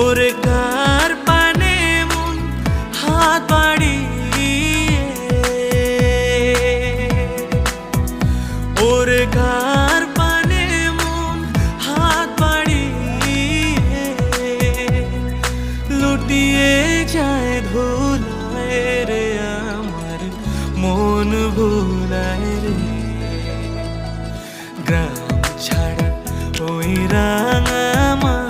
ওর কার পানে মন হাত বাড়িয়ে। ওর কার পানে মন হাত বাড়িয়ে। লুটিয়ে যায় ধুলায় রে আমার, মন ভুলায় রে। গ্রাম